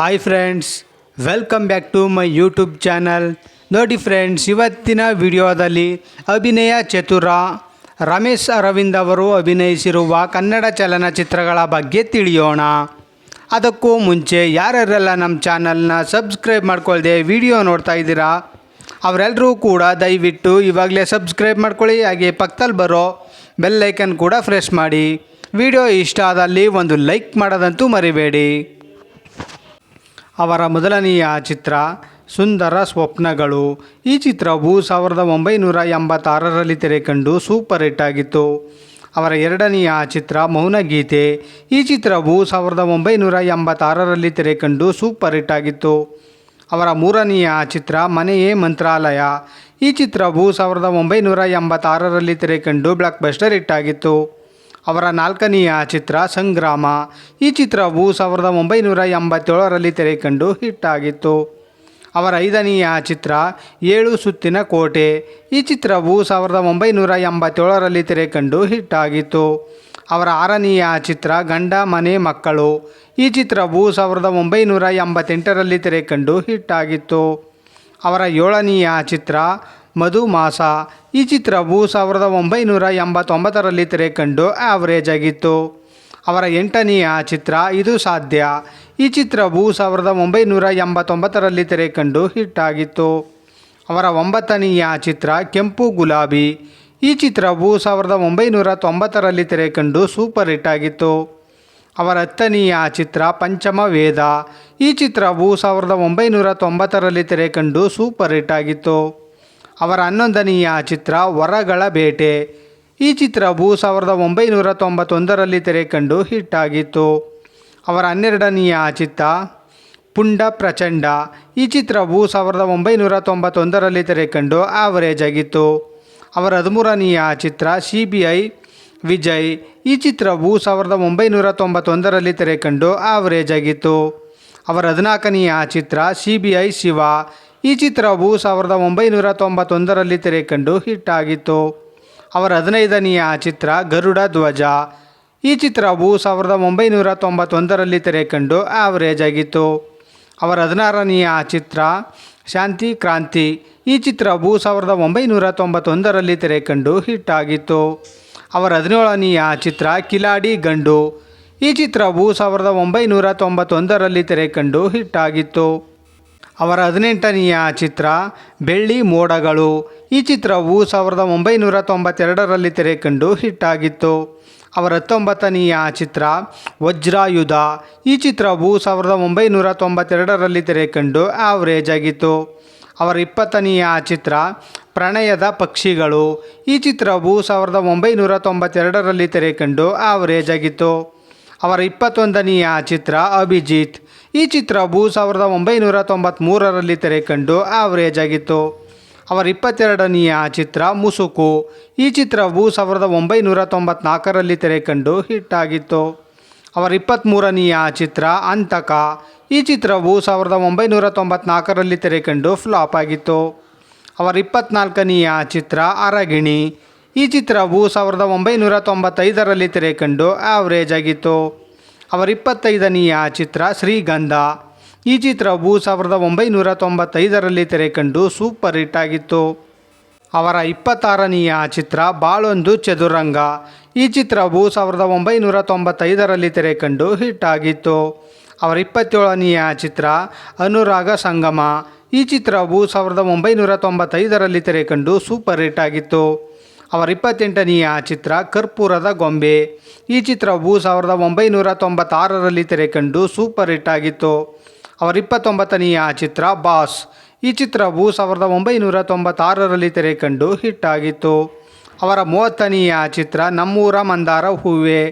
Hi friends welcome back to my YouTube channel ನೋಡಿ friends ಇವತ್ತಿನ ವಿಡಿಯೋದಲ್ಲಿ ಅಭಿನಯ ಚತುರ ರಮೇಶ್ ಅರವಿಂದ್ ಅವರು ಅಭಿನಯಿಸಿರುವ ಕನ್ನಡ ಚಲನಚಿತ್ರಗಳ ಬಗ್ಗೆ ತಿಳಿಯೋಣ. ಅದಕ್ಕೂ ಮುಂಚೆ ಯಾರ್ಯಾರೆಲ್ಲ ನಮ್ಮ ಚಾನಲ್ನ ಸಬ್ಸ್ಕ್ರೈಬ್ ಮಾಡ್ಕೊಳ್ದೆ ವಿಡಿಯೋ ನೋಡ್ತಾ ಇದ್ದೀರಾ ಅವರೆಲ್ಲರೂ ಕೂಡ ದಯವಿಟ್ಟು ಇವಾಗಲೇ ಸಬ್ಸ್ಕ್ರೈಬ್ ಮಾಡ್ಕೊಳ್ಳಿ, ಹಾಗೆ ಪಕ್ಕದಲ್ಲಿ ಬರೋ ಬೆಲ್ ಐಕನ್ ಕೂಡ ಫ್ರೆಶ್ ಮಾಡಿ. ವಿಡಿಯೋ ಇಷ್ಟ ಆದಲ್ಲಿ ಒಂದು ಲೈಕ್ ಮಾಡೋದಂತೂ ಮರಿಬೇಡಿ. ಅವರ ಮೊದಲನೆಯ ಚಿತ್ರ ಸುಂದರ ಸ್ವಪ್ನಗಳು. ಈ ಚಿತ್ರವು ಸಾವಿರದ ಒಂಬೈನೂರ ಎಂಬತ್ತಾರರಲ್ಲಿ ತೆರೆಕಂಡು ಸೂಪರ್ ಹಿಟ್ ಆಗಿತ್ತು. ಅವರ ಎರಡನೆಯ ಚಿತ್ರ ಮೌನಗೀತೆ. ಈ ಚಿತ್ರವು ಸಾವಿರದ ಒಂಬೈನೂರ ಎಂಬತ್ತಾರರಲ್ಲಿ ತೆರೆಕಂಡು ಸೂಪರ್ ಹಿಟ್ ಆಗಿತ್ತು. ಅವರ ಮೂರನೆಯ ಚಿತ್ರ ಮನೆಯೇ ಮಂತ್ರಾಲಯ. ಈ ಚಿತ್ರವು ಸಾವಿರದ ಒಂಬೈನೂರ ಎಂಬತ್ತಾರರಲ್ಲಿ ತೆರೆಕಂಡು ಬ್ಲಾಕ್ ಬಸ್ಟರ್ ಹಿಟ್ ಆಗಿತ್ತು. ಅವರ ನಾಲ್ಕನೆಯ ಚಿತ್ರ ಸಂಗ್ರಾಮ. ಈ ಚಿತ್ರವು ಸಾವಿರದ ಒಂಬೈನೂರ ಎಂಬತ್ತೇಳರಲ್ಲಿ ತೆರೆಕಂಡು ಹಿಟ್ ಆಗಿತ್ತು ಅವರ ಐದನೆಯ ಚಿತ್ರ ಏಳು ಸುತ್ತಿನ ಕೋಟೆ. ಈ ಚಿತ್ರವು ಸಾವಿರದ ಒಂಬೈನೂರ ಎಂಬತ್ತೇಳರಲ್ಲಿ ತೆರೆಕಂಡು ಹಿಟ್ ಆಗಿತ್ತು ಅವರ ಆರನೆಯ ಚಿತ್ರ ಗಂಡ, ಮನೆ, ಮಕ್ಕಳು. ಈ ಚಿತ್ರವು ಸಾವಿರದ ಒಂಬೈನೂರ ಎಂಬತ್ತೆಂಟರಲ್ಲಿ ತೆರೆಕಂಡು ಹಿಟ್ ಆಗಿತ್ತು ಅವರ ಏಳನೆಯ ಚಿತ್ರ ಮಧುಮಾಸ. ಈ ಚಿತ್ರವು ಸಾವಿರದ ಒಂಬೈನೂರ ಎಂಬತ್ತೊಂಬತ್ತರಲ್ಲಿ ತೆರೆಕಂಡು ಆವರೇಜ್ ಆಗಿತ್ತು. ಅವರ ಎಂಟನೆಯ ಚಿತ್ರ ಇದು ಸಾಧ್ಯ. ಈ ಚಿತ್ರವು ಸಾವಿರದ ಒಂಬೈನೂರ ಎಂಬತ್ತೊಂಬತ್ತರಲ್ಲಿ ತೆರೆಕಂಡು ಹಿಟ್ ಆಗಿತ್ತು. ಅವರ ಒಂಬತ್ತನೆಯ ಚಿತ್ರ ಕೆಂಪು ಗುಲಾಬಿ. ಈ ಚಿತ್ರವು ಸಾವಿರದ ಒಂಬೈನೂರ ತೊಂಬತ್ತರಲ್ಲಿ ತೆರೆಕಂಡು ಸೂಪರ್ ಹಿಟ್ ಆಗಿತ್ತು. ಅವರ ಹತ್ತನೆಯ ಚಿತ್ರ ಪಂಚಮ ವೇದ ಈ ಚಿತ್ರವು ಸಾವಿರದ ಒಂಬೈನೂರ ತೊಂಬತ್ತರಲ್ಲಿ ತೆರೆಕಂಡು ಸೂಪರ್ ಹಿಟ್ ಆಗಿತ್ತು. ಅವರ ಹನ್ನೊಂದನೆಯ ಚಿತ್ರ ವರಗಳ ಬೇಟೆ. ಈ ಚಿತ್ರವು ಸಾವಿರದ ಒಂಬೈನೂರ ತೊಂಬತ್ತೊಂದರಲ್ಲಿ ತೆರೆಕಂಡು ಹಿಟ್ ಆಗಿತ್ತು. ಅವರ ಹನ್ನೆರಡನೆಯ ಚಿತ್ರ ಪುಂಡ ಪ್ರಚಂಡ. ಈ ಚಿತ್ರವು ಸಾವಿರದ ಒಂಬೈನೂರ ತೊಂಬತ್ತೊಂದರಲ್ಲಿ ತೆರೆಕಂಡು ಆವರೇಜ್ ಆಗಿತ್ತು. ಅವರ ಹದಿಮೂರನೆಯ ಚಿತ್ರ ಸಿ ಬಿ ಐ ವಿಜಯ್. ಈ ಚಿತ್ರವು ಸಾವಿರದ ಒಂಬೈನೂರ ತೊಂಬತ್ತೊಂದರಲ್ಲಿ ತೆರೆಕಂಡು ಆವರೇಜ್ ಆಗಿತ್ತು. ಅವರ ಹದಿನಾಲ್ಕನೆಯ ಚಿತ್ರ ಸಿ ಬಿ ಐ ಶಿವ. ಈ ಚಿತ್ರವು ಸಾವಿರದ ಒಂಬೈನೂರ ತೊಂಬತ್ತೊಂದರಲ್ಲಿ ತೆರೆಕಂಡು ಹಿಟ್ ಆಗಿತ್ತು ಅವರ ಹದಿನೈದನೆಯ ಚಿತ್ರ ಗರುಡ ಧ್ವಜ. ಈ ಚಿತ್ರವು ಸಾವಿರದ ಒಂಬೈನೂರ ತೊಂಬತ್ತೊಂದರಲ್ಲಿ ತೆರೆಕಂಡು ಆವರೇಜ್ ಆಗಿತ್ತು. ಅವರ ಹದಿನಾರನೆಯ ಚಿತ್ರ ಶಾಂತಿ ಕ್ರಾಂತಿ. ಈ ಚಿತ್ರವು ಸಾವಿರದ ಒಂಬೈನೂರ ತೊಂಬತ್ತೊಂದರಲ್ಲಿ ತೆರೆಕಂಡು ಹಿಟ್ ಆಗಿತ್ತು ಅವರ ಹದಿನೇಳನೆಯ ಚಿತ್ರ ಕಿಲಾಡಿ ಗಂಡು. ಈ ಚಿತ್ರವು ಸಾವಿರದ ಒಂಬೈನೂರ ತೊಂಬತ್ತೊಂದರಲ್ಲಿ ತೆರೆಕಂಡು ಹಿಟ್ ಆಗಿತ್ತು ಅವರ ಹದಿನೆಂಟನೆಯ ಚಿತ್ರ ಬೆಳ್ಳಿ ಮೋಡಗಳು. ಈ ಚಿತ್ರವು ಸಾವಿರದ ಒಂಬೈನೂರ ತೊಂಬತ್ತೆರಡರಲ್ಲಿ ತೆರೆಕಂಡು ಹಿಟ್ ಆಗಿತ್ತು ಅವರ ಹತ್ತೊಂಬತ್ತನೆಯ ಚಿತ್ರ ವಜ್ರಾಯುಧ. ಈ ಚಿತ್ರವು ಸಾವಿರದ ಒಂಬೈನೂರ ತೊಂಬತ್ತೆರಡರಲ್ಲಿ ತೆರೆಕಂಡು ಆವರೇಜ್ ಆಗಿತ್ತು. ಅವರ ಇಪ್ಪತ್ತನೆಯ ಚಿತ್ರ ಪ್ರಣಯದ ಪಕ್ಷಿಗಳು. ಈ ಚಿತ್ರವು ಸಾವಿರದ ಒಂಬೈನೂರ ತೊಂಬತ್ತೆರಡರಲ್ಲಿ ತೆರೆಕಂಡು ಆವರೇಜ್ ಆಗಿತ್ತು. ಅವರ ಇಪ್ಪತ್ತೊಂದನೆಯ ಚಿತ್ರ ಅಭಿಜಿತ್. ಈ ಚಿತ್ರವು ಸಾವಿರದ ಒಂಬೈನೂರ ತೊಂಬತ್ತ್ಮೂರರಲ್ಲಿ ತೆರೆಕಂಡು ಆವರೇಜ್ ಆಗಿತ್ತು. ಅವರ ಇಪ್ಪತ್ತೆರಡನೆಯ ಚಿತ್ರ ಮುಸುಕು. ಈ ಚಿತ್ರವು ಸಾವಿರದ ಒಂಬೈನೂರ ತೊಂಬತ್ನಾಲ್ಕರಲ್ಲಿ ತೆರೆಕಂಡು ಹಿಟ್ ಆಗಿತ್ತು. ಅವರ ಇಪ್ಪತ್ತ್ಮೂರನೆಯ ಚಿತ್ರ ಅಂತಕ. ಈ ಚಿತ್ರವು ಸಾವಿರದ ಒಂಬೈನೂರ ತೊಂಬತ್ನಾಲ್ಕರಲ್ಲಿ ತೆರೆಕಂಡು ಫ್ಲಾಪ್ ಆಗಿತ್ತು. ಅವರ ಇಪ್ಪತ್ನಾಲ್ಕನೆಯ ಚಿತ್ರ ಅರಗಿಣಿ. ಈ ಚಿತ್ರವು ಸಾವಿರದ ಒಂಬೈನೂರ ತೊಂಬತ್ತೈದರಲ್ಲಿ ತೆರೆಕಂಡು ಆವರೇಜ್ ಆಗಿತ್ತು. ಅವರ ಇಪ್ಪತ್ತೈದನೆಯ ಚಿತ್ರ ಶ್ರೀಗಂಧ. ಈ ಚಿತ್ರವು ಸಾವಿರದ ಒಂಬೈನೂರ ತೊಂಬತ್ತೈದರಲ್ಲಿ ತೆರೆಕಂಡು ಸೂಪರ್ ಹಿಟ್ ಆಗಿತ್ತು. ಅವರ ಇಪ್ಪತ್ತಾರನೆಯ ಚಿತ್ರ ಬಾಳೊಂದು ಚದುರಂಗ. ಈ ಚಿತ್ರವು ಸಾವಿರದ ಒಂಬೈನೂರ ತೊಂಬತ್ತೈದರಲ್ಲಿ ತೆರೆಕಂಡು ಹಿಟ್ ಆಗಿತ್ತು. ಅವರ ಇಪ್ಪತ್ತೇಳನೆಯ ಚಿತ್ರ ಅನುರಾಗ ಸಂಗಮ. ಈ ಚಿತ್ರವು ಸಾವಿರದ ಒಂಬೈನೂರ ತೊಂಬತ್ತೈದರಲ್ಲಿ ತೆರೆಕಂಡು ಸೂಪರ್ ಹಿಟ್ ಆಗಿತ್ತು. ಅವರ ಇಪ್ಪತ್ತೆಂಟನೆಯ ಚಿತ್ರ ಕರ್ಪೂರದ ಗೊಂಬೆ. ಈ ಚಿತ್ರವು ಸಾವಿರದ ಒಂಬೈನೂರ ತೊಂಬತ್ತಾರರಲ್ಲಿ ತೆರೆಕಂಡು ಸೂಪರ್ ಹಿಟ್ ಆಗಿತ್ತು. ಅವರ ಇಪ್ಪತ್ತೊಂಬತ್ತನೆಯ ಚಿತ್ರ ಬಾಸ್. ಈ ಚಿತ್ರವು ಸಾವಿರದ ಒಂಬೈನೂರ ತೊಂಬತ್ತಾರರಲ್ಲಿ ತೆರೆಕಂಡು ಹಿಟ್ ಆಗಿತ್ತು. ಅವರ ಮೂವತ್ತನೆಯ ಚಿತ್ರ ನಮ್ಮೂರ ಮಂದಾರ ಹೂವೆ.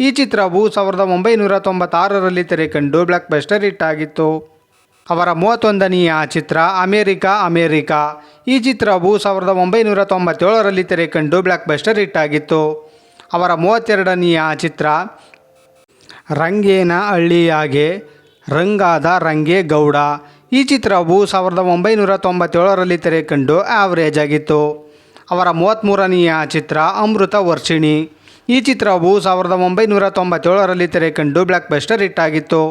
ಈ ಚಿತ್ರವು ಸಾವಿರದ ಒಂಬೈನೂರ ತೊಂಬತ್ತಾರರಲ್ಲಿ ತೆರೆಕಂಡು ಬ್ಲಾಕ್ ಬಸ್ಟರ್ ಹಿಟ್ ಆಗಿತ್ತು. ಅವರ ಮೂವತ್ತೊಂದನೆಯ ಚಿತ್ರ ಅಮೇರಿಕ, ಅಮೇರಿಕಾ. ಈ ಚಿತ್ರವು ಸಾವಿರದ ಒಂಬೈನೂರ ತೊಂಬತ್ತೇಳರಲ್ಲಿ ತೆರೆಕಂಡು ಬ್ಲ್ಯಾಕ್ ಬಸ್ಟರ್ ಹಿಟ್ ಆಗಿತ್ತು. ಅವರ ಮೂವತ್ತೆರಡನೆಯ ಚಿತ್ರ ರಂಗೇನ ಹಳ್ಳಿಯಾಗೆ ರಂಗಾದ ರಂಗೆ ಗೌಡ ಈ ಚಿತ್ರವು ಸಾವಿರದ ಒಂಬೈನೂರ ತೊಂಬತ್ತೇಳರಲ್ಲಿ ತೆರೆಕಂಡು ಆವರೇಜ್ ಆಗಿತ್ತು. ಅವರ ಮೂವತ್ತ್ಮೂರನೆಯ ಚಿತ್ರ ಅಮೃತ ವರ್ಷಿಣಿ. ಈ ಚಿತ್ರವು ಸಾವಿರದ ಒಂಬೈನೂರ ತೊಂಬತ್ತೇಳರಲ್ಲಿ ತೆರೆಕಂಡು ಬ್ಲ್ಯಾಕ್ ಬಸ್ಟರ್ ಹಿಟ್ ಆಗಿತ್ತು.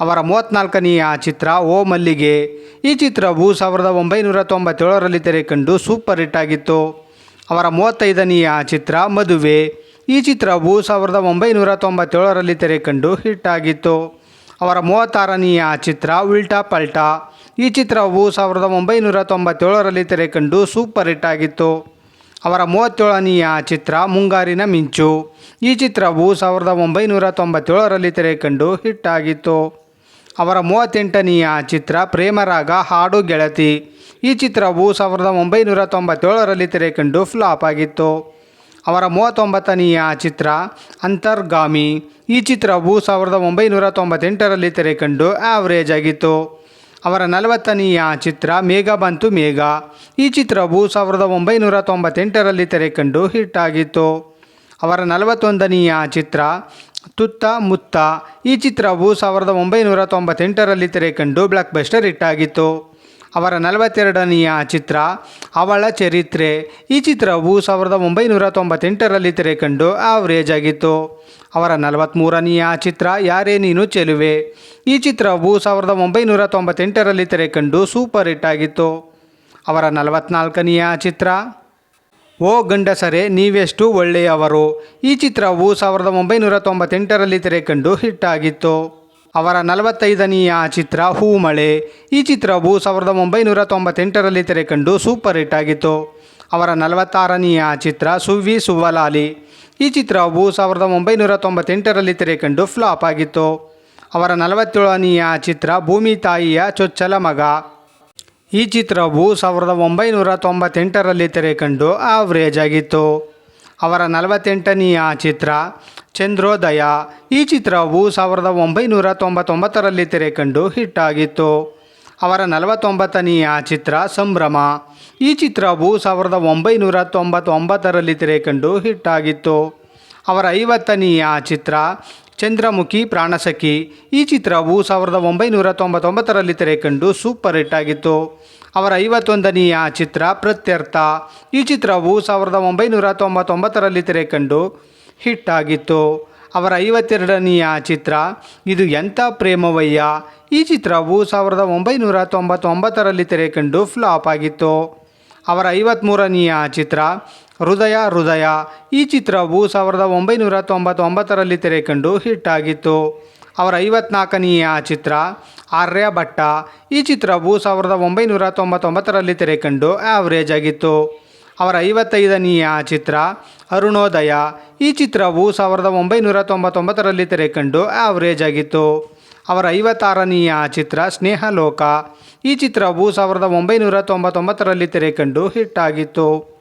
ಅವರ ಮೂವತ್ತ್ನಾಲ್ಕನೆಯ ಚಿತ್ರ, ಓ ಮಲ್ಲಿಗೆ. ಈ ಚಿತ್ರವು ಸಾವಿರದ ಒಂಬೈನೂರ ತೊಂಬತ್ತೇಳರಲ್ಲಿ ತೆರೆ ಕಂಡು ಸೂಪರ್ ಹಿಟ್ ಆಗಿತ್ತು. ಅವರ ಮೂವತ್ತೈದನೆಯ ಚಿತ್ರ, ಮದುವೆ. ಈ ಚಿತ್ರವು ಸಾವಿರದ ಒಂಬೈನೂರ ತೊಂಬತ್ತೇಳರಲ್ಲಿ ತೆರೆ ಕಂಡು ಹಿಟ್ ಆಗಿತ್ತು. ಅವರ ಮೂವತ್ತಾರನೆಯ ಚಿತ್ರ, ಉಲ್ಟಾ ಪಲ್ಟಾ. ಈ ಚಿತ್ರವು ಸಾವಿರದ ಒಂಬೈನೂರ ತೊಂಬತ್ತೇಳರಲ್ಲಿ ತೆರೆ ಕಂಡು ಸೂಪರ್ ಹಿಟ್ ಆಗಿತ್ತು. ಅವರ ಮೂವತ್ತೇಳನೆಯ ಚಿತ್ರ, ಮುಂಗಾರಿನ ಮಿಂಚು. ಈ ಚಿತ್ರವು ಸಾವಿರದ ಒಂಬೈನೂರ ತೊಂಬತ್ತೇಳರಲ್ಲಿ ತೆರೆ ಕಂಡು ಹಿಟ್ ಆಗಿತ್ತು. ಅವರ ಮೂವತ್ತೆಂಟನೆಯ ಚಿತ್ರ ಪ್ರೇಮರಾಗ ಹಾಡು ಗೆಳತಿ. ಈ ಚಿತ್ರವು ಸಾವಿರದ ಒಂಬೈನೂರ ತೊಂಬತ್ತೇಳರಲ್ಲಿ ತೆರೆ ಕಂಡು ಫ್ಲಾಪ್ ಆಗಿತ್ತು. ಅವರ ಮೂವತ್ತೊಂಬತ್ತನೆಯ ಚಿತ್ರ ಅಂತರ್ಗಾಮಿ. ಈ ಚಿತ್ರವು ಸಾವಿರದ ಒಂಬೈನೂರ ತೊಂಬತ್ತೆಂಟರಲ್ಲಿ ತೆರೆ ಕಂಡು ಆವ್ರೇಜ್ ಆಗಿತ್ತು. ಅವರ ನಲವತ್ತನೆಯ ಚಿತ್ರ ಮೇಘ ಬಂತು ಮೇಘ. ಈ ಚಿತ್ರವು ಸಾವಿರದ ಒಂಬೈನೂರ ತೊಂಬತ್ತೆಂಟರಲ್ಲಿ ತೆರೆ ಕಂಡು ಹಿಟ್ ಆಗಿತ್ತು. ಅವರ ನಲವತ್ತೊಂದನೆಯ ಚಿತ್ರ ತುತ್ತ ಮುತ್ತ. ಈ ಚಿತ್ರವು ಸಾವಿರದ ಒಂಬೈನೂರ ತೊಂಬತ್ತೆಂಟರಲ್ಲಿ ತೆರೆ ಕಂಡು ಬ್ಲಾಕ್ ಬಸ್ಟರ್ ಇಟ್ಟಾಗಿತ್ತು ಅವರ ನಲವತ್ತೆರಡನೆಯ ಚಿತ್ರ ಅವಳ ಚರಿತ್ರೆ. ಈ ಚಿತ್ರವು ಸಾವಿರದ ಒಂಬೈನೂರ ತೊಂಬತ್ತೆಂಟರಲ್ಲಿ ತೆರೆ ಕಂಡು ಆವ್ರೇಜ್ ಆಗಿತ್ತು. ಅವರ ನಲವತ್ತ್ಮೂರನೆಯ ಚಿತ್ರ ಯಾರೇ ನೀನು ಚೆಲುವೆ. ಈ ಚಿತ್ರವು ಸಾವಿರದ ಒಂಬೈನೂರ ತೊಂಬತ್ತೆಂಟರಲ್ಲಿ ತೆರೆ ಕಂಡು ಸೂಪರ್ ಹಿಟ್ ಆಗಿತ್ತು. ಅವರ ನಲವತ್ನಾಲ್ಕನೆಯ ಚಿತ್ರ ಓ ಗಂಡಸರೇ, ನೀವೆಷ್ಟು ಒಳ್ಳೆಯವರು. ಈ ಚಿತ್ರವು ಸಾವಿರದ ಒಂಬೈನೂರ ತೊಂಬತ್ತೆಂಟರಲ್ಲಿ ತೆರೆ ಕಂಡು ಹಿಟ್ ಆಗಿತ್ತು ಅವರ ನಲವತ್ತೈದನೆಯ ಚಿತ್ರ ಹೂಮಳೆ. ಈ ಚಿತ್ರವು ಸಾವಿರದ ಒಂಬೈನೂರ ತೊಂಬತ್ತೆಂಟರಲ್ಲಿ ತೆರೆ ಕಂಡು ಸೂಪರ್ ಹಿಟ್ ಆಗಿತ್ತು. ಅವರ ನಲವತ್ತಾರನೆಯ ಚಿತ್ರ ಸುವಿ ಸುವಲಾಲಿ ಈ ಚಿತ್ರವು ಸಾವಿರದ ಒಂಬೈನೂರ ತೊಂಬತ್ತೆಂಟರಲ್ಲಿ ತೆರೆ ಕಂಡು ಫ್ಲಾಪ್ ಆಗಿತ್ತು. ಅವರ ನಲವತ್ತೇಳನೆಯ ಚಿತ್ರ ಭೂಮಿ ತಾಯಿಯ ಚೊಚ್ಚಲ ಮಗ. ಈ ಚಿತ್ರವು ಸಾವಿರದ ಒಂಬೈನೂರ ತೊಂಬತ್ತೆಂಟರಲ್ಲಿ ತೆರೆ ಕಂಡು ಆವ್ರೇಜ್ ಆಗಿತ್ತು ಅವರ ನಲವತ್ತೆಂಟನೆಯ ಚಿತ್ರ, ಚಂದ್ರೋದಯ. ಈ ಚಿತ್ರವು ಸಾವಿರದ ಒಂಬೈನೂರ ತೊಂಬತ್ತೊಂಬತ್ತರಲ್ಲಿ ತೆರೆ ಕಂಡು ಹಿಟ್ ಆಗಿತ್ತು ಅವರ ನಲವತ್ತೊಂಬತ್ತನೆಯ ಚಿತ್ರ, ಸಂಭ್ರಮ. ಈ ಚಿತ್ರವು ಸಾವಿರದ ಒಂಬೈನೂರ ತೊಂಬತ್ತೊಂಬತ್ತರಲ್ಲಿ ತೆರೆ ಕಂಡು ಹಿಟ್ ಆಗಿತ್ತು ಅವರ ಐವತ್ತನೆಯ ಚಿತ್ರ ಚಂದ್ರಮುಖಿ ಪ್ರಾಣಸಖಿ. ಈ ಚಿತ್ರವು ಸಾವಿರದ ಒಂಬೈನೂರ ತೊಂಬತ್ತೊಂಬತ್ತರಲ್ಲಿ ತೆರೆಕಂಡು ಸೂಪರ್ ಹಿಟ್ ಆಗಿತ್ತು. ಅವರ ಐವತ್ತೊಂದನೆಯ ಚಿತ್ರ ಪ್ರತ್ಯರ್ಥ. ಈ ಚಿತ್ರವು ಸಾವಿರದ ಒಂಬೈನೂರ ತೊಂಬತ್ತೊಂಬತ್ತರಲ್ಲಿ ತೆರೆ ಕಂಡು ಹಿಟ್ ಆಗಿತ್ತು. ಅವರ ಐವತ್ತೆರಡನೆಯ ಚಿತ್ರ, ಇದು ಎಂಥ ಪ್ರೇಮವಯ್ಯ. ಈ ಚಿತ್ರವು ಸಾವಿರದ ಒಂಬೈನೂರ ತೊಂಬತ್ತೊಂಬತ್ತರಲ್ಲಿ ತೆರೆಕಂಡು ಫ್ಲಾಪ್ ಆಗಿತ್ತು. ಅವರ ಐವತ್ತ್ಮೂರನೆಯ ಚಿತ್ರ ಹೃದಯ ಹೃದಯ. ಈ ಚಿತ್ರವು ಸಾವಿರದ ಒಂಬೈನೂರ ತೊಂಬತ್ತೊಂಬತ್ತರಲ್ಲಿ ತೆರೆ ಕಂಡು ಹಿಟ್ ಆಗಿತ್ತು ಅವರ ಐವತ್ನಾಲ್ಕನೆಯ ಚಿತ್ರ ಆರ್ಯಭಟ್ಟ ಈ ಚಿತ್ರವು ಸಾವಿರದ ಒಂಬೈನೂರ ತೊಂಬತ್ತೊಂಬತ್ತರಲ್ಲಿ ತೆರೆ ಕಂಡು ಆವ್ರೇಜ್ ಆಗಿತ್ತು. ಅವರ ಐವತ್ತೈದನೆಯ ಚಿತ್ರ, ಅರುಣೋದಯ. ಈ ಚಿತ್ರವು ಸಾವಿರದ ಒಂಬೈನೂರ ತೊಂಬತ್ತೊಂಬತ್ತರಲ್ಲಿ ತೆರೆ ಕಂಡು ಆವ್ರೇಜ್ ಆಗಿತ್ತು. ಅವರ ಐವತ್ತಾರನೆಯ ಚಿತ್ರ, ಸ್ನೇಹಲೋಕ. ಈ ಚಿತ್ರವು ಸಾವಿರದ ಒಂಬೈನೂರ ತೊಂಬತ್ತೊಂಬತ್ತರಲ್ಲಿ ತೆರೆ ಕಂಡು ಹಿಟ್ ಆಗಿತ್ತು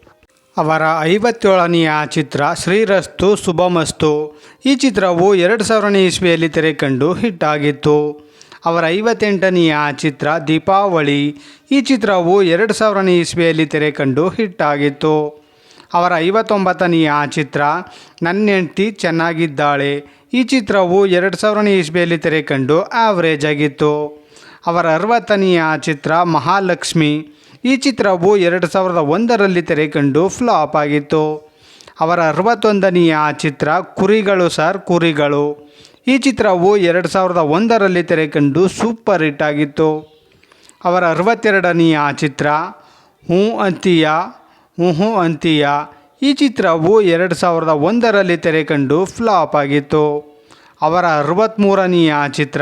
ಅವರ ಐವತ್ತೇಳನೆಯ ಚಿತ್ರ ಶ್ರೀರಸ್ತು ಶುಭಮಸ್ತು. ಈ ಚಿತ್ರವು ಎರಡು ಸಾವಿರನೇ ಇಸ್ವಿಯಲ್ಲಿ ತೆರೆ ಕಂಡು ಹಿಟ್ ಆಗಿತ್ತು. ಅವರ ಐವತ್ತೆಂಟನೆಯ ಚಿತ್ರ ದೀಪಾವಳಿ. ಈ ಚಿತ್ರವು ಎರಡು ಸಾವಿರನೇ ಇಸ್ವಿಯಲ್ಲಿ ತೆರೆ ಕಂಡು ಹಿಟ್ ಆಗಿತ್ತು. ಅವರ ಐವತ್ತೊಂಬತ್ತನೆಯ ಚಿತ್ರ ನನ್ನ ಚೆನ್ನಾಗಿದ್ದಾಳೆ. ಈ ಚಿತ್ರವು ಎರಡು ಸಾವಿರನೇ ಇಸ್ವಿಯಲ್ಲಿ ತೆರೆ ಕಂಡು ಆವ್ರೇಜ್ ಆಗಿತ್ತು. ಅವರ ಅರವತ್ತನೆಯ ಚಿತ್ರ ಮಹಾಲಕ್ಷ್ಮಿ. ಈ ಚಿತ್ರವು ಎರಡು ಸಾವಿರದ ಒಂದರಲ್ಲಿ ತೆರೆ ಕಂಡು ಫ್ಲಾಪ್ ಆಗಿತ್ತು. ಅವರ ಅರವತ್ತೊಂದನೆಯ ಚಿತ್ರ ಕುರಿಗಳು ಸರ್, ಕುರಿಗಳು. ಈ ಚಿತ್ರವು ಎರಡು ಸಾವಿರದ ಒಂದರಲ್ಲಿ ತೆರೆ ಕಂಡು ಸೂಪರ್ ಹಿಟ್ ಆಗಿತ್ತು. ಅವರ ಅರವತ್ತೆರಡನೆಯ ಚಿತ್ರ, ಹ್ಞೂ ಅಂತೀಯ, ಹ್ಞೂ ಹ್ಞೂ ಅಂತೀಯ. ಈ ಚಿತ್ರವು ಎರಡು ಸಾವಿರದ ಒಂದರಲ್ಲಿ ತೆರೆ ಕಂಡು ಫ್ಲಾಪ್ ಆಗಿತ್ತು. ಅವರ ಅರವತ್ತ್ಮೂರನೆಯ ಚಿತ್ರ,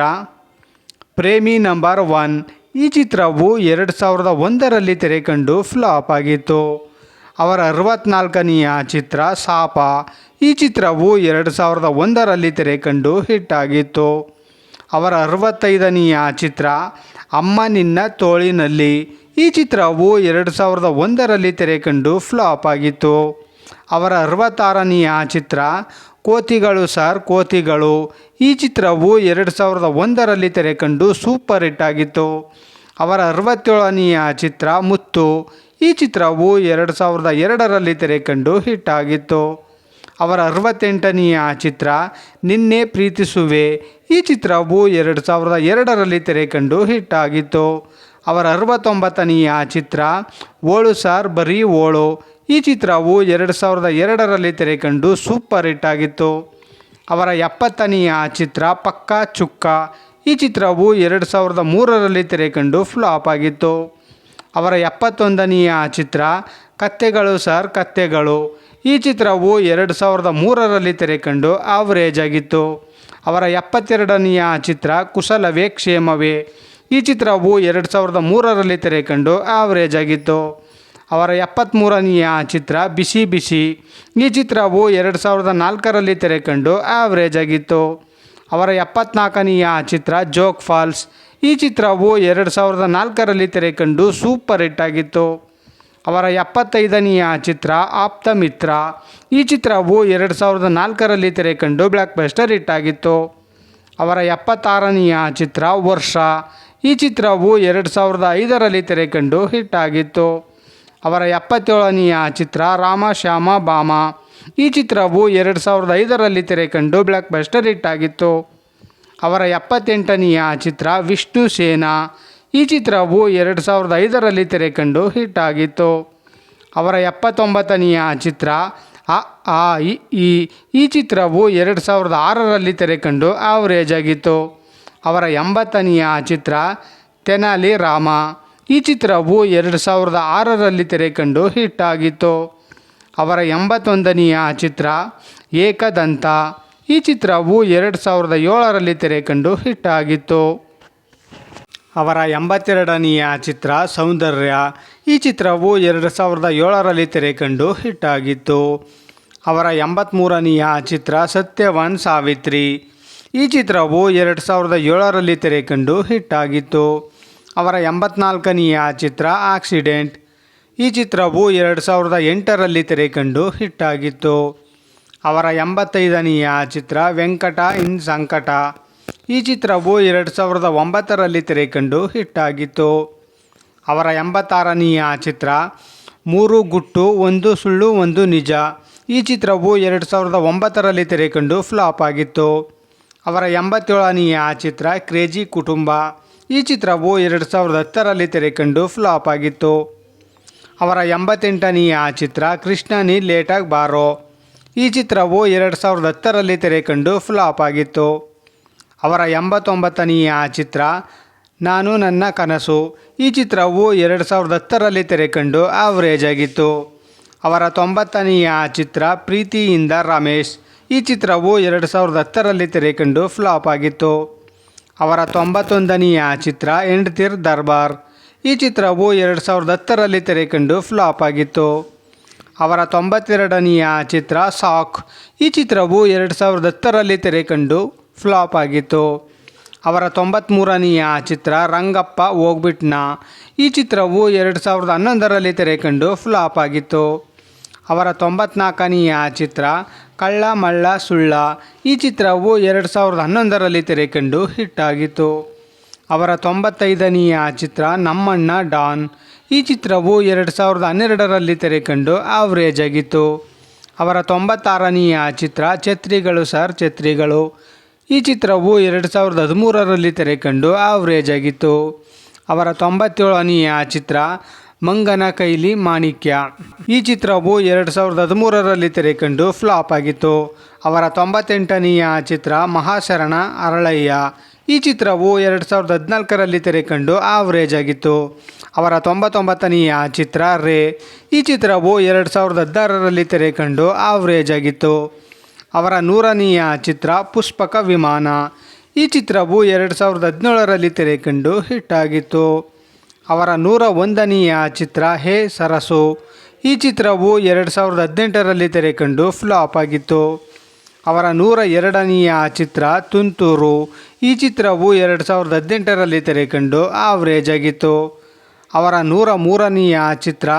ಪ್ರೇಮಿ ನಂಬರ್ ಒನ್. ಈ ಚಿತ್ರವು ಎರಡು ಸಾವಿರದ ಒಂದರಲ್ಲಿ ತೆರೆ ಕಂಡು ಫ್ಲಾಪ್ ಆಗಿತ್ತು. ಅವರ ಅರವತ್ನಾಲ್ಕನೆಯ ಚಿತ್ರ ಸಾಪ. ಈ ಚಿತ್ರವು ಎರಡು ಸಾವಿರದ ಒಂದರಲ್ಲಿ ತೆರೆ ಕಂಡು ಹಿಟ್ ಆಗಿತ್ತು. ಅವರ ಅರವತ್ತೈದನೆಯ ಚಿತ್ರ ಅಮ್ಮ ನಿನ್ನ ತೋಳಿನಲ್ಲಿ. ಈ ಚಿತ್ರವು ಎರಡು ಸಾವಿರದ ಒಂದರಲ್ಲಿ ತೆರೆ ಕಂಡು ಫ್ಲಾಪ್ ಆಗಿತ್ತು. ಅವರ ಅರವತ್ತಾರನೆಯ ಚಿತ್ರ ಕೋತಿಗಳು ಸಾರ್ ಕೋತಿಗಳು. ಈ ಚಿತ್ರವು ಎರಡು ಸಾವಿರದ ಒಂದರಲ್ಲಿ ತೆರೆ ಕಂಡು ಸೂಪರ್ ಹಿಟ್ ಆಗಿತ್ತು. ಅವರ ಅರವತ್ತೇಳನೆಯ ಚಿತ್ರ ಮುತ್ತು. ಈ ಚಿತ್ರವು ಎರಡು ಸಾವಿರದ ಎರಡರಲ್ಲಿ ತೆರೆ ಕಂಡು ಹಿಟ್ ಆಗಿತ್ತು. ಅವರ ಅರವತ್ತೆಂಟನೆಯ ಚಿತ್ರ ನಿನ್ನೆ ಪ್ರೀತಿಸುವೆ. ಈ ಚಿತ್ರವು ಎರಡು ಸಾವಿರದ ಎರಡರಲ್ಲಿ ತೆರೆ ಕಂಡು ಹಿಟ್ ಆಗಿತ್ತು. ಅವರ ಅರವತ್ತೊಂಬತ್ತನೆಯ ಚಿತ್ರ ಓಳು ಸಾರ್ ಬರೀ ಓಳು. ಈ ಚಿತ್ರವು ಎರಡು ಸಾವಿರದ ಎರಡರಲ್ಲಿ ತೆರೆ ಕಂಡು ಸೂಪರ್ ಹಿಟ್ ಆಗಿತ್ತು. ಅವರ ಎಪ್ಪತ್ತನೆಯ ಚಿತ್ರ ಪಕ್ಕಾ ಚುಕ್ಕ. ಈ ಚಿತ್ರವು ಎರಡು ಸಾವಿರದ ಮೂರರಲ್ಲಿ ತೆರೆಕಂಡು ಫ್ಲಾಪ್ ಆಗಿತ್ತು. ಅವರ ಎಪ್ಪತ್ತೊಂದನೆಯ ಚಿತ್ರ, ಕತ್ತೆಗಳು ಸರ್, ಕತ್ತೆಗಳು ಈ ಚಿತ್ರವು ಎರಡು ಸಾವಿರದ ಮೂರರಲ್ಲಿ ತೆರೆಕಂಡು ಆವರೇಜ್ ಆಗಿತ್ತು. ಅವರ ಎಪ್ಪತ್ತೆರಡನೆಯ ಚಿತ್ರ, ಕುಶಲವೇ ಕ್ಷೇಮವೇ ಈ ಚಿತ್ರವು ಎರಡು ಸಾವಿರದ ಮೂರರಲ್ಲಿ ತೆರೆಕಂಡು ಆವರೇಜ್ ಆಗಿತ್ತು. ಅವರ ಎಪ್ಪತ್ತ್ಮೂರನೆಯ ಚಿತ್ರ ಬಿಸಿ ಬಿಸಿ. ಈ ಚಿತ್ರವು ಎರಡು ಸಾವಿರದ ನಾಲ್ಕರಲ್ಲಿ ತೆರೆಕಂಡು ಆವ್ರೇಜ್ ಆಗಿತ್ತು. ಅವರ ಎಪ್ಪತ್ನಾಲ್ಕನೆಯ ಚಿತ್ರ ಜೋಗ್ ಫಾಲ್ಸ್. ಈ ಚಿತ್ರವು ಎರಡು ಸಾವಿರದ ನಾಲ್ಕರಲ್ಲಿ ತೆರೆಕಂಡು ಸೂಪರ್ ಹಿಟ್ ಆಗಿತ್ತು. ಅವರ ಎಪ್ಪತ್ತೈದನೆಯ ಚಿತ್ರ ಆಪ್ತ ಮಿತ್ರ. ಈ ಚಿತ್ರವು ಎರಡು ಸಾವಿರದ ನಾಲ್ಕರಲ್ಲಿ ತೆರೆಕಂಡು ಬ್ಲ್ಯಾಕ್ ಬಸ್ಟರ್ ಹಿಟ್ ಆಗಿತ್ತು. ಅವರ ಎಪ್ಪತ್ತಾರನೆಯ ಚಿತ್ರ ವರ್ಷ. ಈ ಚಿತ್ರವು ಎರಡು ಸಾವಿರದ ಐದರಲ್ಲಿ ತೆರೆಕಂಡು ಹಿಟ್ ಆಗಿತ್ತು. ಅವರ ಎಪ್ಪತ್ತೇಳನೆಯ ಚಿತ್ರ ರಾಮ, ಶ್ಯಾಮ, ಬಾಮ. ಈ ಚಿತ್ರವು ಎರಡು ಸಾವಿರದ ಐದರಲ್ಲಿ ತೆರೆಕಂಡು ಬ್ಲಾಕ್ ಬಸ್ಟರ್ ಹಿಟ್ ಆಗಿತ್ತು ಅವರ ಎಪ್ಪತ್ತೆಂಟನೆಯ ಚಿತ್ರ ವಿಷ್ಣು ಸೇನಾ. ಈ ಚಿತ್ರವು ಎರಡು ಸಾವಿರದ ಐದರಲ್ಲಿ ತೆರೆಕಂಡು ಹಿಟ್ ಆಗಿತ್ತು ಅವರ ಎಪ್ಪತ್ತೊಂಬತ್ತನೆಯ ಚಿತ್ರ ಅ, ಆ, ಇ, ಈ. ಈ ಚಿತ್ರವು ಎರಡು ಸಾವಿರದ ಆರರಲ್ಲಿ ತೆರೆಕಂಡು ಆವರೇಜ್ ಆಗಿತ್ತು. ಅವರ ಎಂಬತ್ತನೆಯ ಚಿತ್ರ ತೆನಾಲಿ ರಾಮ. ಈ ಚಿತ್ರವು ಎರಡು ಸಾವಿರದ ಆರರಲ್ಲಿ ತೆರೆಕಂಡು ಹಿಟ್ ಆಗಿತ್ತು. ಅವರ ಎಂಬತ್ತೊಂದನೆಯ ಚಿತ್ರ ಏಕದಂತ. ಈ ಚಿತ್ರವು ಎರಡು ಸಾವಿರದ ಏಳರಲ್ಲಿ ತೆರೆಕಂಡು ಹಿಟ್ ಆಗಿತ್ತು. ಅವರ ಎಂಬತ್ತೆರಡನೆಯ ಚಿತ್ರ ಸೌಂದರ್ಯ. ಈ ಚಿತ್ರವು ಎರಡು ಸಾವಿರದ ಏಳರಲ್ಲಿ ತೆರೆಕಂಡು ಹಿಟ್ ಆಗಿತ್ತು. ಅವರ ಎಂಬತ್ತ್ಮೂರನೆಯ ಚಿತ್ರ ಸತ್ಯವಾನ್ ಸಾವಿತ್ರಿ. ಈ ಚಿತ್ರವು ಎರಡು ಸಾವಿರದ ಏಳರಲ್ಲಿ ತೆರೆಕಂಡು ಹಿಟ್ ಆಗಿತ್ತು. ಅವರ ಎಂಬತ್ನಾಲ್ಕನೆಯ ಚಿತ್ರ ಆಕ್ಸಿಡೆಂಟ್ ಈ ಚಿತ್ರವು ಎರಡು ಸಾವಿರದ ಎಂಟರಲ್ಲಿ ತೆರೆಕಂಡು ಹಿಟ್ ಆಗಿತ್ತು ಅವರ ಎಂಬತ್ತೈದನೆಯ ಚಿತ್ರ, ವೆಂಕಟ ಇನ್ ಸಂಕಟ. ಈ ಚಿತ್ರವು ಎರಡು ಸಾವಿರದ ಒಂಬತ್ತರಲ್ಲಿ ತೆರೆಕಂಡು ಹಿಟ್ ಆಗಿತ್ತು ಅವರ ಎಂಬತ್ತಾರನೆಯ ಚಿತ್ರ, ಮೂರು ಗುಟ್ಟು, ಒಂದು ಸುಳ್ಳು, ಒಂದು ನಿಜ. ಈ ಚಿತ್ರವು ಎರಡು ಸಾವಿರದ ಒಂಬತ್ತರಲ್ಲಿ ತೆರೆಕಂಡು ಫ್ಲಾಪ್ ಆಗಿತ್ತು. ಅವರ ಎಂಬತ್ತೇಳನೆಯ ಚಿತ್ರ, ಕ್ರೇಜಿ ಕುಟುಂಬ. ಈ ಚಿತ್ರವು ಎರಡು ಸಾವಿರದ ಹತ್ತರಲ್ಲಿ ತೆರೆಕಂಡು ಫ್ಲಾಪ್ ಆಗಿತ್ತು. ಅವರ ಎಂಬತ್ತೆಂಟನೆಯ ಚಿತ್ರ ಕೃಷ್ಣನಿ ಲೇಟಾಗಿ ಬಾರೋ. ಈ ಚಿತ್ರವು ಎರಡು ಸಾವಿರದ ಹತ್ತರಲ್ಲಿ ತೆರೆಕಂಡು ಫ್ಲಾಪ್ ಆಗಿತ್ತು. ಅವರ ಎಂಬತ್ತೊಂಬತ್ತನೆಯ ಚಿತ್ರ ನಾನು ನನ್ನ ಕನಸು. ಈ ಚಿತ್ರವು ಎರಡು ಸಾವಿರದ ಹತ್ತರಲ್ಲಿ ತೆರೆಕಂಡು ಆವರೇಜ್ ಆಗಿತ್ತು. ಅವರ ತೊಂಬತ್ತನೆಯ ಚಿತ್ರ ಪ್ರೀತಿಯಿಂದ ರಮೇಶ್. ಈ ಚಿತ್ರವು ಎರಡು ಸಾವಿರದ ಹತ್ತರಲ್ಲಿ ತೆರೆಕಂಡು ಫ್ಲಾಪ್ ಆಗಿತ್ತು. ಅವರ ತೊಂಬತ್ತೊಂದನೆಯ ಚಿತ್ರ ಎಂಡ್ತಿರ್ ದರ್ಬಾರ್. ಈ ಚಿತ್ರವು ಎರಡು ಸಾವಿರದ ಹತ್ತರಲ್ಲಿ ತೆರೆಕಂಡು ಫ್ಲಾಪ್ ಆಗಿತ್ತು. ಅವರ ತೊಂಬತ್ತೆರಡನೆಯ ಚಿತ್ರ ಸಾಕ್. ಈ ಚಿತ್ರವು ಎರಡು ಸಾವಿರದ ಹತ್ತರಲ್ಲಿ ತೆರೆಕಂಡು ಫ್ಲಾಪ್ ಆಗಿತ್ತು. ಅವರ ತೊಂಬತ್ತ್ಮೂರನೆಯ ಚಿತ್ರ ರಂಗಪ್ಪ ಹೋಗ್ಬಿಟ್ನ. ಈ ಚಿತ್ರವು ಎರಡು ಸಾವಿರದ ಹನ್ನೊಂದರಲ್ಲಿ ತೆರೆಕಂಡು ಫ್ಲಾಪ್ ಆಗಿತ್ತು. ಅವರ ತೊಂಬತ್ನಾಲ್ಕನೆಯ ಚಿತ್ರ ಕಳ್ಳ ಮಳ್ಳ ಸುಳ್ಳ. ಈ ಚಿತ್ರವು ಎರಡು ಸಾವಿರದ ಹನ್ನೊಂದರಲ್ಲಿ ತೆರೆಕಂಡು ಹಿಟ್ ಆಗಿತ್ತು. ಅವರ ತೊಂಬತ್ತೈದನೆಯ ಚಿತ್ರ ನಮ್ಮಣ್ಣ ಡಾನ್. ಈ ಚಿತ್ರವು ಎರಡು ಸಾವಿರದ ಹನ್ನೆರಡರಲ್ಲಿ ತೆರೆಕಂಡು ಆವ್ರೇಜ್ ಆಗಿತ್ತು. ಅವರ ತೊಂಬತ್ತಾರನೆಯ ಚಿತ್ರ ಛತ್ರಿಗಳು ಸರ್, ಛತ್ರಿಗಳು. ಈ ಚಿತ್ರವು ಎರಡು ಸಾವಿರದ ಹದಿಮೂರರಲ್ಲಿ ತೆರೆಕಂಡು ಆವ್ರೇಜ್ ಆಗಿತ್ತು. ಅವರ ತೊಂಬತ್ತೇಳನೆಯ ಚಿತ್ರ ಮಂಗನ ಕೈಲಿ ಮಾಣಿಕ್ಯ. ಈ ಚಿತ್ರವು ಎರಡು ಸಾವಿರದ ಹದಿಮೂರರಲ್ಲಿ ತೆರೆಕಂಡು ಫ್ಲಾಪ್ ಆಗಿತ್ತು. ಅವರ ತೊಂಬತ್ತೆಂಟನೆಯ ಚಿತ್ರ ಮಹಾಶರಣ ಅರಳಯ್ಯ. ಈ ಚಿತ್ರವು ಎರಡು ಸಾವಿರದ ಹದಿನಾಲ್ಕರಲ್ಲಿ ತೆರೆಕಂಡು ಆವರೇಜ್ ಆಗಿತ್ತು. ಅವರ ತೊಂಬತ್ತೊಂಬತ್ತನೆಯ ಚಿತ್ರ ರೇ. ಈ ಚಿತ್ರವು ಎರಡು ಸಾವಿರದ ಹದಿನಾರರಲ್ಲಿ ತೆರೆಕಂಡು ಆವರೇಜ್ ಆಗಿತ್ತು. ಅವರ ನೂರನೆಯ ಚಿತ್ರ ಪುಷ್ಪಕ ವಿಮಾನ. ಈ ಚಿತ್ರವು ಎರಡು ಸಾವಿರದ ಹದಿನೇಳರಲ್ಲಿ ತೆರೆಕಂಡು ಹಿಟ್ ಆಗಿತ್ತು. ಅವರ ನೂರ ಒಂದನೆಯ ಚಿತ್ರ ಹೇ ಸರಸು. ಈ ಚಿತ್ರವು ಎರಡು ಸಾವಿರದ ಹದಿನೆಂಟರಲ್ಲಿ ತೆರೆಕಂಡು ಫ್ಲಾಪ್ ಆಗಿತ್ತು. ಅವರ ನೂರ ಎರಡನೆಯ ಚಿತ್ರ ತುಂತೂರು. ಈ ಚಿತ್ರವು ಎರಡು ಸಾವಿರದ ಹದಿನೆಂಟರಲ್ಲಿ ತೆರೆಕಂಡು ಆವರೇಜ್ ಆಗಿತ್ತು. ಅವರ ನೂರ ಮೂರನೆಯ ಚಿತ್ರ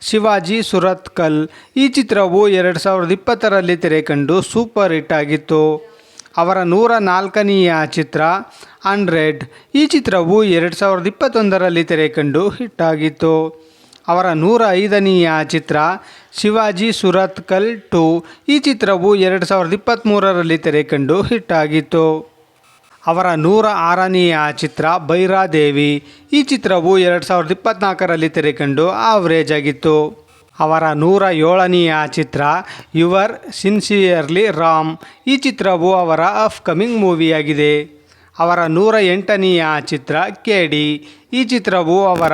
ಶಿವಾಜಿ ಸುರತ್ಕಲ್. ಈ ಚಿತ್ರವು ಎರಡು ಸಾವಿರದ ಇಪ್ಪತ್ತರಲ್ಲಿ ತೆರೆಕಂಡು ಸೂಪರ್ ಹಿಟ್ ಆಗಿತ್ತು. ಅವರ ನೂರ ನಾಲ್ಕನೆಯ ಚಿತ್ರ ಹಂಡ್ರೆಡ್ ಈ ಚಿತ್ರವು ಎರಡು ಸಾವಿರದ ಇಪ್ಪತ್ತೊಂದರಲ್ಲಿ ತೆರೆಕಂಡು ಹಿಟ್ ಆಗಿತ್ತು ಅವರ ನೂರ ಐದನೆಯ ಚಿತ್ರ ಶಿವಾಜಿ ಸುರತ್ಕಲ್ ಟು. ಈ ಚಿತ್ರವು ಎರಡು ಸಾವಿರದ ಇಪ್ಪತ್ತ್ಮೂರರಲ್ಲಿ ತೆರೆಕಂಡು ಹಿಟ್ ಆಗಿತ್ತು ಅವರ ನೂರ ಆರನೆಯ ಚಿತ್ರ ಭೈರಾದೇವಿ ಈ ಚಿತ್ರವು ಎರಡು ಸಾವಿರದ ಇಪ್ಪತ್ತ್ನಾಲ್ಕರಲ್ಲಿ ತೆರೆಕಂಡು ಆವರೇಜ್ ಆಗಿತ್ತು. ಅವರ ನೂರ ಏಳನೆಯ ಚಿತ್ರ, ಯುವರ್ ಸಿನ್ಸಿಯರ್ಲಿ ರಾಮ್. ಈ ಚಿತ್ರವು ಅವರ ಅಪ್ಕಮಿಂಗ್ ಮೂವಿಯಾಗಿದೆ. ಅವರ ನೂರ ಎಂಟನೆಯ ಚಿತ್ರ ಕೆ ಡಿ ಈ ಚಿತ್ರವು ಅವರ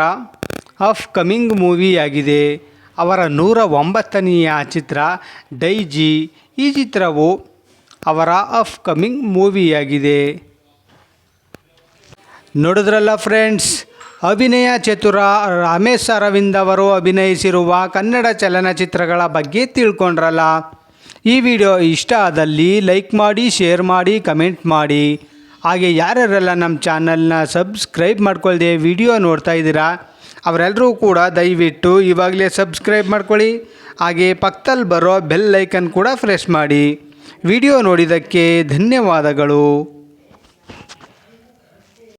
ಅಫ್ ಕಮಿಂಗ್ ಮೂವಿಯಾಗಿದೆ. ಅವರ ನೂರ ಒಂಬತ್ತನೆಯ ಚಿತ್ರ, ಡೈಜಿ. ಈ ಚಿತ್ರವು ಅವರ ಅಫ್ ಕಮಿಂಗ್ ಮೂವಿಯಾಗಿದೆ. ನೋಡಿದ್ರಲ್ಲ ಫ್ರೆಂಡ್ಸ್ ಅಭಿನಯ ಚತುರ ರಮೇಶ್ ಅರವಿಂದ್ ಅವರು ಅಭಿನಯಿಸಿರುವ ಕನ್ನಡ ಚಲನಚಿತ್ರಗಳ ಬಗ್ಗೆ ತಿಳ್ಕೊಂಡ್ರಲ್ಲ. ಈ ವಿಡಿಯೋ ಇಷ್ಟ ಆದಲ್ಲಿ ಲೈಕ್ ಮಾಡಿ, ಶೇರ್ ಮಾಡಿ, ಕಮೆಂಟ್ ಮಾಡಿ. ಹಾಗೆ ಯಾರ್ಯಾರೆಲ್ಲ ನಮ್ಮ ಚಾನಲ್ನ ಸಬ್ಸ್ಕ್ರೈಬ್ ಮಾಡ್ಕೊಳ್ದೆ ವಿಡಿಯೋ ನೋಡ್ತಾ ಇದ್ದೀರಾ ಅವರೆಲ್ಲರೂ ಕೂಡ ದಯವಿಟ್ಟು ಇವಾಗಲೇ ಸಬ್ಸ್ಕ್ರೈಬ್ ಮಾಡ್ಕೊಳ್ಳಿ. ಹಾಗೆ ಪಕ್ಕದಲ್ಲಿ ಬರೋ ಬೆಲ್ ಐಕನ್ ಕೂಡ ಫ್ರೆಶ್ ಮಾಡಿ. ವಿಡಿಯೋ ನೋಡಿದ್ದಕ್ಕೆ ಧನ್ಯವಾದಗಳು.